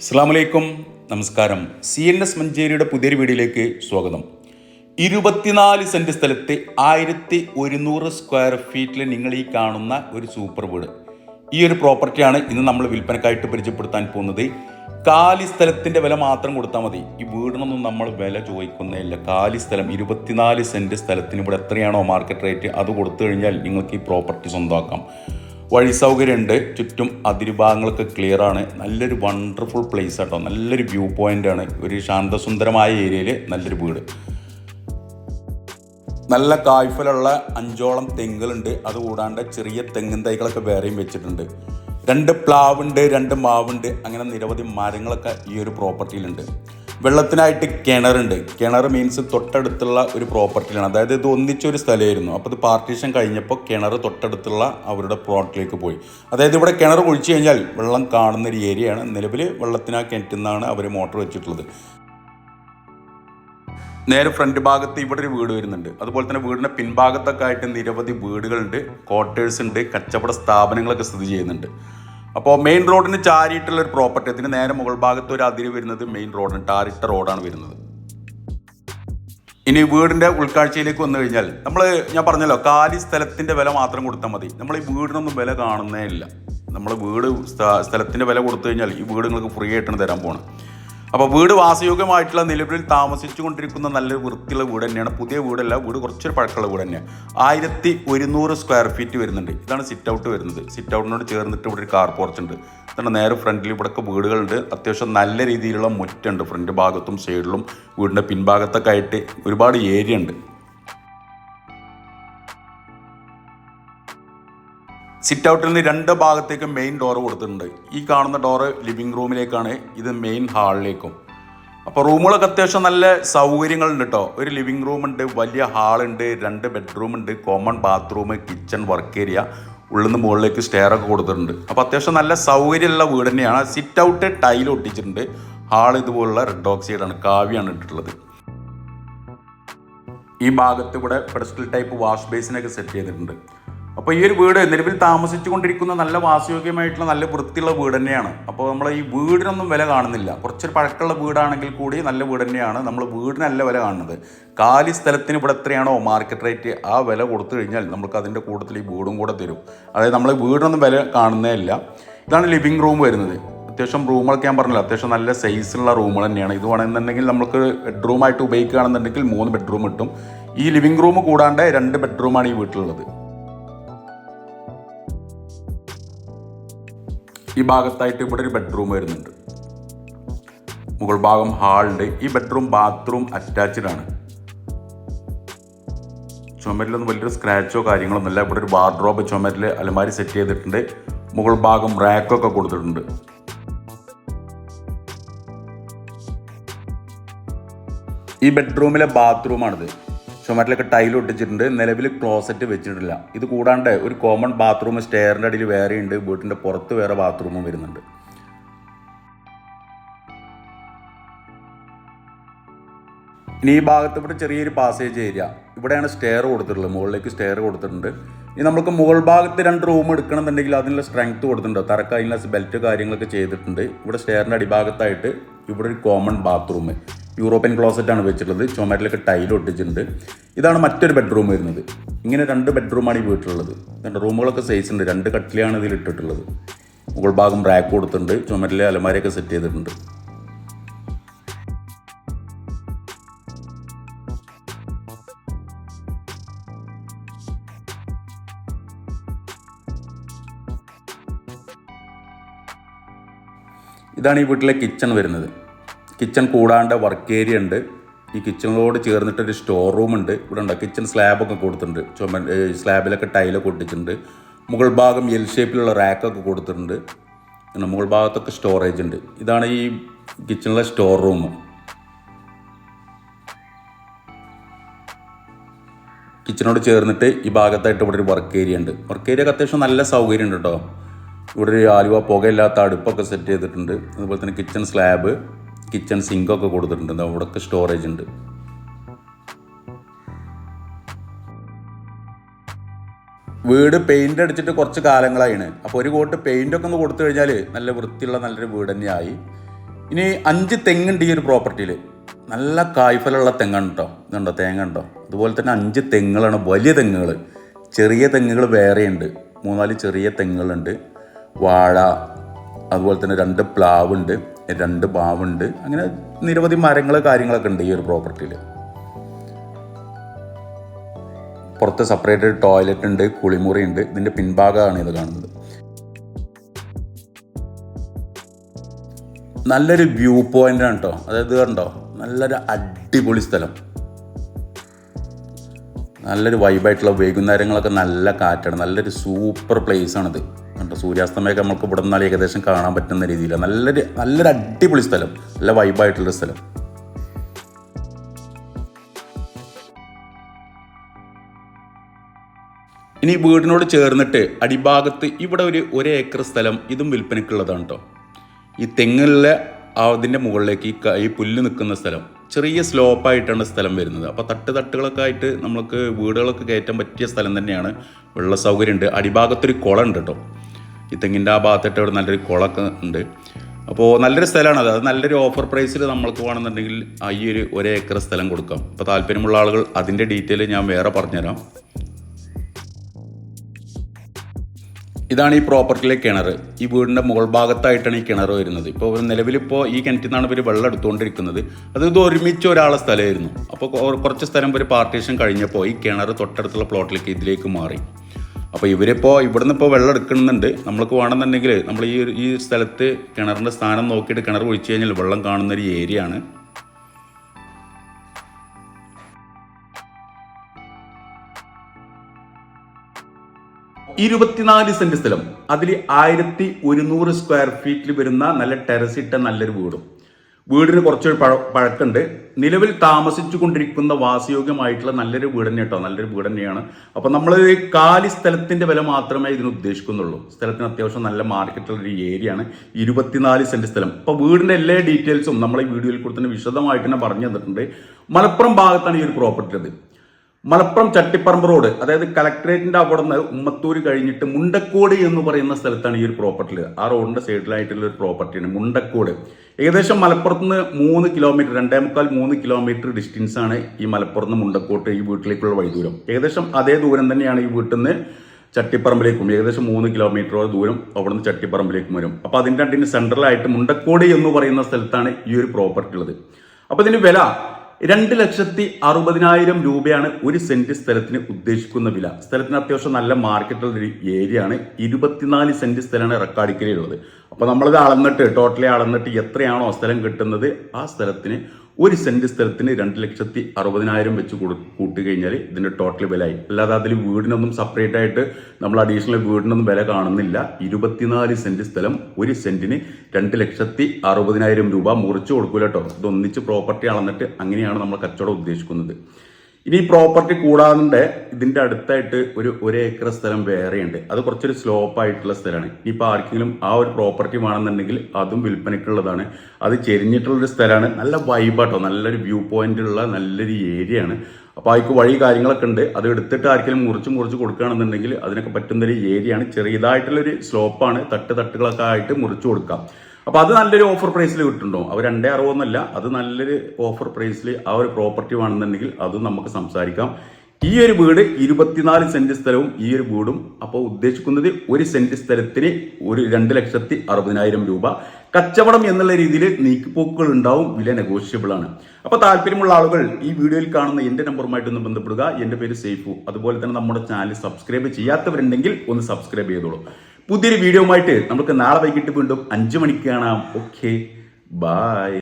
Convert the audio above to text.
അസ്സാം വലൈക്കും നമസ്കാരം. സി എൻ എസ് മഞ്ചേരിയുടെ പുതിയൊരു വീഡിയോയിലേക്ക് സ്വാഗതം. ഇരുപത്തിനാല് സെന്റ് സ്ഥലത്ത് ആയിരത്തി ഒരുന്നൂറ് സ്ക്വയർ ഫീറ്റിൽ നിങ്ങൾ ഈ കാണുന്ന ഒരു സൂപ്പർ വീട്. ഈ ഒരു പ്രോപ്പർട്ടിയാണ് ഇന്ന് നമ്മൾ വിൽപ്പനക്കായിട്ട് പരിചയപ്പെടുത്താൻ പോകുന്നത്. കാലി സ്ഥലത്തിന്റെ വില മാത്രം കൊടുത്താൽ മതി. ഈ വീടിനൊന്നും നമ്മൾ വില ചോദിക്കുന്നതല്ല കാലി സ്ഥലം ഇരുപത്തിനാല് സെന്റ് സ്ഥലത്തിന് ഇവിടെ എത്രയാണോ മാർക്കറ്റ് റേറ്റ് അത് കൊടുത്തു കഴിഞ്ഞാൽ നിങ്ങൾക്ക് ഈ പ്രോപ്പർട്ടി സ്വന്തമാക്കാം. വഴി സൗകര്യമുണ്ട് ചുറ്റും അതിരുഭാഗങ്ങളൊക്കെ ക്ലിയർ ആണ്. നല്ലൊരു വണ്ടർഫുൾ പ്ലേസ് ആട്ടോ. നല്ലൊരു വ്യൂ പോയിന്റ് ആണ്. ഒരു ശാന്തസുന്ദരമായ ഏരിയയിൽ നല്ലൊരു വീട്. നല്ല കായ്ഫലുള്ള അഞ്ചോളം തെങ്ങുകളുണ്ട്. അതുകൂടാണ്ട് ചെറിയ തെങ്ങിൻ തൈകളൊക്കെ വേറെയും വെച്ചിട്ടുണ്ട്. രണ്ട് പ്ലാവുണ്ട് രണ്ട് മാവുണ്ട്. അങ്ങനെ നിരവധി മരങ്ങളൊക്കെ ഈ ഒരു പ്രോപ്പർട്ടിയിലുണ്ട് വെള്ളത്തിനായിട്ട് കിണറുണ്ട്. കിണർ മീൻസ് തൊട്ടടുത്തുള്ള ഒരു പ്രോപ്പർട്ടിയിലാണ് അതായത് ഇത് ഒന്നിച്ചൊരു സ്ഥലമായിരുന്നു. അപ്പോൾ ഇത് പാർട്ടീഷൻ കഴിഞ്ഞപ്പോൾ കിണർ തൊട്ടടുത്തുള്ള അവരുടെ പ്ലോട്ടിലേക്ക് പോയി. അതായത് ഇവിടെ കിണർ കുഴിച്ചു കഴിഞ്ഞാൽ വെള്ളം കാണുന്ന ഒരു ഏരിയയാണ് നിലവിൽ വെള്ളത്തിനാ കിണറ്റുന്നാണ് അവർ മോട്ടോർ വെച്ചിട്ടുള്ളത്. നേരെ ഫ്രണ്ട് ഭാഗത്ത് ഇവിടെ ഒരു വീട് വരുന്നുണ്ട്. അതുപോലെ തന്നെ വീടിന്റെ പിൻഭാഗത്തൊക്കെ ആയിട്ട് നിരവധി വീടുകളുണ്ട്. ക്വാർട്ടേഴ്സ് ഉണ്ട്. കച്ചവട സ്ഥാപനങ്ങളൊക്കെ സ്ഥിതി ചെയ്യുന്നുണ്ട്. അപ്പോൾ മെയിൻ റോഡിന് ചാരിയിട്ടുള്ള ഒരു പ്രോപ്പർട്ടി അതിന് നേരെ മുകൾ ഭാഗത്ത് ഒരു അതിര് വരുന്നത് മെയിൻ റോഡാണ് ടാറിട്ട റോഡാണ് വരുന്നത്. ഇനി വീടിന്റെ ഉൾക്കാഴ്ചയിലേക്ക് വന്നു കഴിഞ്ഞാൽ നമ്മൾ ഞാൻ പറഞ്ഞല്ലോ കാലി സ്ഥലത്തിന്റെ വില മാത്രം കൊടുത്താൽ മതി. നമ്മൾ ഈ വീടിനൊന്നും വില കാണുന്നേ ഇല്ല. നമ്മൾ വീട് സ്ഥ- സ്ഥലത്തിന്റെ വില കൊടുത്തു കഴിഞ്ഞാൽ ഈ വീട് നിങ്ങൾക്ക് ഫ്രീ ആയിട്ടാണ് തരാൻ പോകണം അപ്പോൾ വീട് വാസയോഗ്യമായിട്ടുള്ള നിലവിൽ താമസിച്ചു കൊണ്ടിരിക്കുന്ന നല്ലൊരു വൃത്തിയുള്ള വീട് തന്നെയാണ്. പുതിയ വീടല്ല വീട് കുറച്ചൊരു പഴക്കമുള്ള വീട് തന്നെയാണ് ആയിരത്തി ഒരുന്നൂറ് സ്ക്വയർ ഫീറ്റ് വരുന്നുണ്ട്. ഇതാണ് സിറ്റ് ഔട്ട് വരുന്നത്. സിറ്റ് ഔട്ടിനോട് ചേർന്നിട്ട് ഇവിടെ ഒരു കാർ പോർച്ച് ഉണ്ട്. ഇതാണ് നേരെ ഫ്രണ്ടിൽ ഇവിടെയൊക്കെ വീടുകളുണ്ട്. അത്യാവശ്യം നല്ല രീതിയിലുള്ള മുറ്റുണ്ട് ഫ്രണ്ട് ഭാഗത്തും സൈഡിലും വീടിന്റെ പിൻഭാഗത്തൊക്കെ ആയിട്ട് ഒരുപാട് ഏരിയ ഉണ്ട്. സിറ്റ് ഔട്ടിൽ നിന്ന് രണ്ട് ഭാഗത്തേക്ക് മെയിൻ ഡോർ കൊടുത്തിട്ടുണ്ട്. ഈ കാണുന്ന ഡോറ് ലിവിങ് റൂമിലേക്കാണ് ഇത് മെയിൻ ഹാളിലേക്കും അപ്പോൾ റൂമുകളൊക്കെ അത്യാവശ്യം നല്ല സൗകര്യങ്ങളുണ്ട് കേട്ടോ ഒരു ലിവിങ് റൂം ഉണ്ട് വലിയ ഹാളുണ്ട് രണ്ട് ബെഡ്റൂം ഉണ്ട് common bathroom kitchen work area ഉള്ളിൽ നിന്ന് മുകളിലേക്ക് സ്റ്റെയർ ഒക്കെ കൊടുത്തിട്ടുണ്ട്. അപ്പോൾ അത്യാവശ്യം നല്ല സൗകര്യമുള്ള വീട് തന്നെയാണ്. സിറ്റ് ഔട്ട് ടൈൽ ഒട്ടിച്ചിട്ടുണ്ട്. ഹാൾ ഇതുപോലുള്ള റെഡ് ഓക്സൈഡാണ് കാവ്യാണ് ഇട്ടിട്ടുള്ളത്. ഈ ഭാഗത്ത് ഇവിടെ പെഡസ്റ്റൽ ടൈപ്പ് വാഷ് ബേസിനൊക്കെ സെറ്റ് ചെയ്തിട്ടുണ്ട്. അപ്പോൾ ഈ ഒരു വീട് നിലവിൽ താമസിച്ചു കൊണ്ടിരിക്കുന്ന നല്ല വാസയോഗ്യമായിട്ടുള്ള നല്ല വൃത്തിയുള്ള വീട് തന്നെയാണ്. അപ്പോൾ നമ്മൾ ഈ വീടിനൊന്നും വില കാണുന്നില്ല. കുറച്ചൊരു പഴക്കമുള്ള വീടാണെങ്കിൽ കൂടി നല്ല വീട് തന്നെയാണ് നമ്മൾ വീടിനല്ല വില കാണുന്നത്. കാലി സ്ഥലത്തിന് ഇവിടെ എത്രയാണോ മാർക്കറ്റ് റേറ്റ് ആ വില കൊടുത്തു കഴിഞ്ഞാൽ നമുക്ക് അതിന്റെ കൂട്ടത്തിൽ ഈ വീടും കൂടെ തരും. അതായത് നമ്മൾ വീടിനൊന്നും വില കാണുന്നേ ഇല്ല ഇതാണ് ലിവിങ് റൂം വരുന്നത്. അത്യാവശ്യം റൂമുകളൊക്കെ ഞാൻ പറഞ്ഞില്ല അത്യാവശ്യം നല്ല സൈസുള്ള റൂമുകൾ തന്നെയാണ്. ഇത് വേണമെന്നുണ്ടെങ്കിൽ നമുക്ക് ബെഡ്റൂമായിട്ട് ഉപയോഗിക്കുകയാണെന്നുണ്ടെങ്കിൽ മൂന്ന് ബെഡ്റൂം കിട്ടും. ഈ ലിവിങ് റൂം കൂടാണ്ട് രണ്ട് ബെഡ്റൂമാണ് ഈ വീട്ടിലുള്ളത്. ഈ ഭാഗത്തായിട്ട് ഇവിടെ ഒരു ബെഡ്റൂം വരുന്നുണ്ട്. മുകൾ ഭാഗം ഹാളുണ്ട് ഈ ബെഡ്റൂം ബാത്റൂം അറ്റാച്ച്ഡ് ആണ്. ചുമരിലൊന്നും വലിയൊരു സ്ക്രാച്ചോ കാര്യങ്ങളൊന്നുമില്ല. ഇവിടെ ഒരു വാർഡ്രോബ് ചുമരിൽ അലമാരി സെറ്റ് ചെയ്തിട്ടുണ്ട്. മുകൾ ഭാഗം റാക്കൊക്കെ കൊടുത്തിട്ടുണ്ട്. ഈ ബെഡ്റൂമിലെ ബാത്റൂമാണിത് ചുമരിലൊക്കെ ടൈൽ ഒട്ടിച്ചിട്ടുണ്ട്. നിലവിൽ ക്ലോസറ്റ് വെച്ചിട്ടില്ല. ഇത് കൂടാണ്ട് ഒരു കോമൺ ബാത്റൂം സ്റ്റെയറിന്റെ അടിയിൽ വേറെ ഉണ്ട്. വീട്ടിന്റെ പുറത്ത് വേറെ ബാത്റൂമും വരുന്നുണ്ട്. ഇനി ഈ ഭാഗത്ത് ഇവിടെ ചെറിയൊരു പാസേജ് ഏരിയ ഇവിടെയാണ് സ്റ്റെയർ കൊടുത്തിട്ടുള്ളത്. മുകളിലേക്ക് സ്റ്റെയർ കൊടുത്തിട്ടുണ്ട്. ഇനി നമുക്ക് മുകൾ ഭാഗത്ത് രണ്ട് റൂം എടുക്കണമെന്നുണ്ടെങ്കിൽ അതിനുള്ള സ്ട്രെങ്ത് കൊടുത്തിട്ടുണ്ട്. തറക്ക് അതിനുള്ള ബെൽറ്റ് കാര്യങ്ങളൊക്കെ ചെയ്തിട്ടുണ്ട്. ഇവിടെ സ്റ്റെയറിന്റെ അടിഭാഗത്തായിട്ട് ഇവിടെ ഒരു കോമൺ ബാത്റൂം യൂറോപ്യൻ ക്ലോസറ്റ് ആണ് വെച്ചിട്ടുള്ളത്. ചുമരിലൊക്കെ ടൈൽ ഒട്ടിച്ചിട്ടുണ്ട്. ഇതാണ് മറ്റൊരു ബെഡ്റൂം വരുന്നത്. ഇങ്ങനെ രണ്ട് ബെഡ്റൂമാണ് ഈ വീട്ടിലുള്ളത്. രണ്ട് റൂമുകളൊക്കെ സൈസ് ഉണ്ട്. രണ്ട് കട്ടിലാണ് ഇതിൽ ഇട്ടിട്ടുള്ളത്. മുകൾ ഭാഗം റാക്ക് കൊടുത്തിട്ടുണ്ട്. ചുമരിലെ അലമാരയൊക്കെ സെറ്റ് ചെയ്തിട്ടുണ്ട്. ഇതാണ് ഈ വീട്ടിലെ കിച്ചൺ വരുന്നത്. കിച്ചൺ കൂടാണ്ട് വർക്ക് ഏരിയ ഉണ്ട്. ഈ കിച്ചണിനോട് ചേർന്നിട്ടൊരു സ്റ്റോർ റൂം ഉണ്ട്. ഇവിടെ ഉണ്ട്? കിച്ചൺ സ്ലാബൊക്കെ കൊടുത്തിട്ടുണ്ട്. ചുമ സ്ലാബിലൊക്കെ ടൈലൊക്കെ ഒട്ടിച്ചിട്ടുണ്ട്. മുകൾ ഭാഗം എൽ ഷേപ്പിലുള്ള റാക്കൊക്കെ കൊടുത്തിട്ടുണ്ട്. പിന്നെ മുകൾ ഭാഗത്തൊക്കെ സ്റ്റോറേജ് ഉണ്ട്. ഇതാണ് ഈ കിച്ചണിലെ സ്റ്റോർ റൂം കിച്ചണോട് ചേർന്നിട്ട് ഈ ഭാഗത്തായിട്ട് ഇവിടെ ഒരു വർക്ക് ഏരിയ ഉണ്ട്. വർക്ക് ഏരിയ അത്യാവശ്യം നല്ല സൗകര്യം ഉണ്ട് കേട്ടോ. ഇവിടെ ഒരു ആലുവ പുകയില്ലാത്ത അടുപ്പൊക്കെ സെറ്റ് ചെയ്തിട്ടുണ്ട്. അതുപോലെ തന്നെ കിച്ചൺ സ്ലാബ് കിച്ചൺ സിങ്കൊക്കെ കൊടുത്തിട്ടുണ്ട്. അവിടൊക്കെ സ്റ്റോറേജ് ഉണ്ട്. വീട് പെയിന്റ് അടിച്ചിട്ട് കുറച്ച് കാലങ്ങളായിന് അപ്പോൾ ഒരു കോട്ട് പെയിന്റ് ഒക്കെ ഒന്ന് കൊടുത്തു കഴിഞ്ഞാൽ നല്ല വൃത്തിയുള്ള നല്ലൊരു വീട് തന്നെയായി. ഇനി അഞ്ച് തെങ്ങുണ്ട് ഈ ഒരു പ്രോപ്പർട്ടിയിൽ നല്ല കായ്ഫലുള്ള തെങ്ങാണ് ഇതുണ്ടോ? തേങ്ങ ഉണ്ടോ? അതുപോലെ തന്നെ അഞ്ച് തെങ്ങുകളാണ്. വലിയ തെങ്ങുകൾ ചെറിയ തെങ്ങുകൾ വേറെയുണ്ട്. മൂന്നാൽ ചെറിയ തെങ്ങുകളുണ്ട്. വാഴ അതുപോലെ തന്നെ രണ്ട് പ്ലാവുണ്ട്. രണ്ട് ബാവുണ്ട്. അങ്ങനെ നിരവധി മരങ്ങൾ കാര്യങ്ങളൊക്കെ ഉണ്ട് ഈ ഒരു പ്രോപ്പർട്ടിയിൽ പുറത്ത് സെപ്പറേറ്റ് ടോയ്ലറ്റ് ഉണ്ട് കുളിമുറി ഉണ്ട്. ഇതിന്റെ പിൻഭാഗമാണ് ഇത് കാണുന്നത്. നല്ലൊരു വ്യൂ പോയിന്റ് ആണ് കേട്ടോ അതായത് കണ്ടോ? നല്ലൊരു അടിപൊളി സ്ഥലം. നല്ലൊരു വൈബായിട്ടുള്ള വൈകുന്നേരങ്ങളൊക്കെ നല്ല കാറ്റാണ്. നല്ലൊരു സൂപ്പർ പ്ലേസ് ആണിത്. സൂര്യാസ്തമയമൊക്കെ നമുക്ക് ഇവിടെ നിന്നാൽ ഏകദേശം കാണാൻ പറ്റുന്ന രീതിയിൽ നല്ലൊരു നല്ലൊരു അടിപൊളി സ്ഥലം. നല്ല വൈബായിട്ടുള്ള സ്ഥലം. ഇനി വീടിനോട് ചേർന്നിട്ട് അടിഭാഗത്ത് ഇവിടെ ഒരു ഒരു ഏക്കർ സ്ഥലം ഇതും വിൽപ്പനയ്ക്കുള്ളതാണ് കേട്ടോ ഈ തെങ്ങിലെ അതിന്റെ മുകളിലേക്ക് ഈ പുല്ല് നിൽക്കുന്ന സ്ഥലം. ചെറിയ സ്ലോപ്പായിട്ടാണ് സ്ഥലം വരുന്നത്. അപ്പോൾ തട്ട് തട്ടുകളൊക്കെ ആയിട്ട് നമുക്ക് വീടുകളൊക്കെ കയറ്റാൻ പറ്റിയ സ്ഥലം തന്നെയാണ്. വെള്ള സൗകര്യമുണ്ട്. അടിഭാഗത്തൊരു കുളം ഉണ്ട് കേട്ടോ ഈ തെങ്ങിന്റെ ആ ഭാഗത്തായിട്ട് അവിടെ നല്ലൊരു കുളമൊക്കെ ഉണ്ട്. അപ്പോൾ നല്ലൊരു സ്ഥലമാണ് അത്. നല്ലൊരു ഓഫർ പ്രൈസിൽ നമ്മൾക്ക് വേണമെന്നുണ്ടെങ്കിൽ ഈ ഒരു ഒരേ ഏക്കർ സ്ഥലം കൊടുക്കാം. അപ്പോൾ താല്പര്യമുള്ള ആളുകൾ അതിന്റെ ഡീറ്റെയിൽ ഞാൻ വേറെ പറഞ്ഞുതരാം. ഇതാണ് ഈ പ്രോപ്പർട്ടിയിലെ കിണർ ഈ വീടിന്റെ മുകൾ ഭാഗത്തായിട്ടാണ് ഈ കിണർ വരുന്നത്. ഇപ്പോൾ നിലവിലിപ്പോൾ ഈ കിണറ്റിൽ നിന്നാണ് ഇവർ വെള്ളം എടുത്തുകൊണ്ടിരിക്കുന്നത്. അത് ഇത് ഒരുമിച്ച് ഒരാളെ സ്ഥലമായിരുന്നു. അപ്പോൾ കുറച്ച് സ്ഥലം ഒരു പാർട്ടീഷൻ കഴിഞ്ഞപ്പോൾ ഈ കിണർ തൊട്ടടുത്തുള്ള പ്ലോട്ടിലേക്ക് ഇതിലേക്ക് മാറി. അപ്പോൾ ഇവരിപ്പോൾ ഇവിടുന്ന് ഇപ്പോൾ വെള്ളം എടുക്കുന്നുണ്ട് നമ്മൾക്ക് വേണമെന്നുണ്ടെങ്കിൽ നമ്മൾ ഈ ഈ സ്ഥലത്ത് കിണറിന്റെ സ്ഥാനം നോക്കിയിട്ട് കിണർ ഒഴിച്ചു കഴിഞ്ഞാൽ വെള്ളം കാണുന്നൊരു ഏരിയ ആണ്. ഇരുപത്തിനാല് സെന്റ് സ്ഥലം. അതിൽ ആയിരത്തി ഒരുന്നൂറ് സ്ക്വയർ ഫീറ്റിൽ വരുന്ന നല്ല ടെറസ് ഇട്ട നല്ലൊരു വീടും. വീടിന് കുറച്ചൊരു പഴ പഴക്കമുണ്ട് നിലവിൽ താമസിച്ചു കൊണ്ടിരിക്കുന്ന വാസയോഗ്യമായിട്ടുള്ള നല്ലൊരു വീട് തന്നെ കേട്ടോ നല്ലൊരു വീട് തന്നെയാണ്. അപ്പം നമ്മൾ കാലി സ്ഥലത്തിന്റെ വില മാത്രമേ ഇതിന് ഉദ്ദേശിക്കുന്നുള്ളൂ. സ്ഥലത്തിന് അത്യാവശ്യം നല്ല മാർക്കറ്റുള്ള ഒരു ഏരിയ ആണ് ഇരുപത്തിനാല് സെന്റ് സ്ഥലം. അപ്പോൾ വീടിന്റെ എല്ലാ ഡീറ്റെയിൽസും നമ്മൾ ഈ വീഡിയോയിൽ കൂടെ തന്നെ വിശദമായിട്ട് തന്നെ പറഞ്ഞു തന്നിട്ടുണ്ട്. മലപ്പുറം ഭാഗത്താണ് ഈ ഒരു പ്രോപ്പർട്ടി ഉള്ളത്. മലപ്പുറം ചട്ടിപ്പറമ്പ് റോഡ് അതായത് കലക്ടറേറ്റിന്റെ അവിടെ നിന്ന് ഉമ്മത്തൂര് കഴിഞ്ഞിട്ട് മുണ്ടക്കോട് എന്ന് പറയുന്ന സ്ഥലത്താണ് ഈ ഒരു പ്രോപ്പർട്ടി ആ റോഡിന്റെ സൈഡിലായിട്ടുള്ള ഒരു പ്രോപ്പർട്ടിയാണ് മുണ്ടക്കോട്. ഏകദേശം മലപ്പുറത്ത് നിന്ന് മൂന്ന് കിലോമീറ്റർ രണ്ടേ മുക്കാൽ മൂന്ന് കിലോമീറ്റർ ഡിസ്റ്റൻസ് ആണ് ഈ മലപ്പുറത്ത് നിന്ന് മുണ്ടക്കോട്ട് ഈ വീട്ടിലേക്കുള്ള വൈദൂരം ഏകദേശം അതേ ദൂരം തന്നെയാണ് ഈ വീട്ടിൽ നിന്ന് ചട്ടിപ്പറമ്പിലേക്കും ഏകദേശം മൂന്ന് കിലോമീറ്ററോളം ദൂരം അവിടെ നിന്ന് ചട്ടിപ്പറമ്പിലേക്കും വരും. അപ്പോൾ അതിന്റെ രണ്ടിന് സെൻട്രലായിട്ട് മുണ്ടക്കോട് എന്ന് പറയുന്ന സ്ഥലത്താണ് ഈ ഒരു പ്രോപ്പർട്ടി ഉള്ളത്. അപ്പോൾ ഇതിന് വില രണ്ട് ലക്ഷത്തി അറുപതിനായിരം രൂപയാണ് ഒരു സെന്റ് സ്ഥലത്തിന് ഉദ്ദേശിക്കുന്ന വില. സ്ഥലത്തിന് അത്യാവശ്യം നല്ല മാർക്കറ്റുള്ള ഒരു ഏരിയ ആണ്. ഇരുപത്തിനാല് സെന്റ് സ്ഥലമാണ് റെക്കാർഡിക്കലുള്ളത് അപ്പോൾ നമ്മളത് അളന്നിട്ട് ടോട്ടലി അളന്നിട്ട് എത്രയാണോ സ്ഥലം കിട്ടുന്നത് ആ സ്ഥലത്തിന് ഒരു സെന്റ് സ്ഥലത്തിന് രണ്ട് ലക്ഷത്തി അറുപതിനായിരം വെച്ച് കൊടു കൂട്ടി കഴിഞ്ഞാൽ ഇതിന്റെ ടോട്ടൽ വിലയായി. അല്ലാതെ അതിൽ വീടിനൊന്നും സെപ്പറേറ്റ് ആയിട്ട് നമ്മൾ അഡീഷണൽ വീടിനൊന്നും വില കാണുന്നില്ല. ഇരുപത്തിനാല് സെന്റ് സ്ഥലം ഒരു സെന്റിന് രണ്ട് ലക്ഷത്തി അറുപതിനായിരം രൂപ മുറിച്ച് കൊടുക്കൂല കേട്ടോ ഇത് ഒന്നിച്ച് പ്രോപ്പർട്ടി അളന്നിട്ട് അങ്ങനെയാണ് നമ്മൾ കച്ചവടം ഉദ്ദേശിക്കുന്നത്. ഇനി പ്രോപ്പർട്ടി കൂടാതെ ഇതിന്റെ അടുത്തായിട്ട് ഒരു ഒരു ഏക്കർ സ്ഥലം വേറെയുണ്ട്. അത് കുറച്ചൊരു സ്ലോപ്പ് ആയിട്ടുള്ള സ്ഥലമാണ്. ഇനിയിപ്പോൾ ആർക്കെങ്കിലും ആ ഒരു പ്രോപ്പർട്ടി വേണമെന്നുണ്ടെങ്കിൽ അതും വിൽപ്പനയ്ക്കുള്ളതാണ്. അത് ചെരിഞ്ഞിട്ടുള്ളൊരു സ്ഥലമാണ്. നല്ല വൈബാട്ടോ നല്ലൊരു വ്യൂ പോയിന്റ് ഉള്ള നല്ലൊരു ഏരിയയാണ് അപ്പോൾ അതിക്ക് വഴി കാര്യങ്ങളൊക്കെ ഉണ്ട്. അത് എടുത്തിട്ട് ആർക്കെങ്കിലും മുറിച്ച് മുറിച്ച് കൊടുക്കുകയാണെന്നുണ്ടെങ്കിൽ അതിനൊക്കെ പറ്റുന്നൊരു ഏരിയയാണ് ചെറിയതായിട്ടുള്ളൊരു സ്ലോപ്പാണ് തട്ട് തട്ടുകളൊക്കെ ആയിട്ട് മുറിച്ച് കൊടുക്കാം. അപ്പോൾ അത് നല്ലൊരു ഓഫർ പ്രൈസിൽ കിട്ടുന്നുണ്ടോ? അവർ രണ്ടേ അറുപതൊന്നല്ല അത് നല്ലൊരു ഓഫർ പ്രൈസിൽ ആ ഒരു പ്രോപ്പർട്ടി വേണമെന്നുണ്ടെങ്കിൽ അതും നമുക്ക് സംസാരിക്കാം. ഈ ഒരു വീട് ഇരുപത്തിനാല് സെന്റ് സ്ഥലവും ഈ ഒരു വീടും അപ്പോൾ ഉദ്ദേശിക്കുന്നത് ഒരു സെന്റ് സ്ഥലത്തിന് ഒരു രണ്ട് ലക്ഷത്തി അറുപതിനായിരം രൂപ. കച്ചവടം എന്നുള്ള രീതിയിൽ നീക്കിപ്പോക്കുകൾ ഉണ്ടാവും വില നെഗോഷ്യബിൾ ആണ്. അപ്പോൾ താല്പര്യമുള്ള ആളുകൾ ഈ വീഡിയോയിൽ കാണുന്ന എന്റെ നമ്പറുമായിട്ടൊന്ന് ബന്ധപ്പെടുക. എന്റെ പേര് സേഫു. അതുപോലെ തന്നെ നമ്മുടെ ചാനൽ സബ്സ്ക്രൈബ് ചെയ്യാത്തവരുണ്ടെങ്കിൽ ഒന്ന് സബ്സ്ക്രൈബ് ചെയ്തോളൂ. പുതിയൊരു വീഡിയോ ആയിട്ട് നമുക്ക് നാളെ വൈകിട്ട് വീണ്ടും അഞ്ചു മണിക്ക് കാണാം ഓക്കെ. ബായ്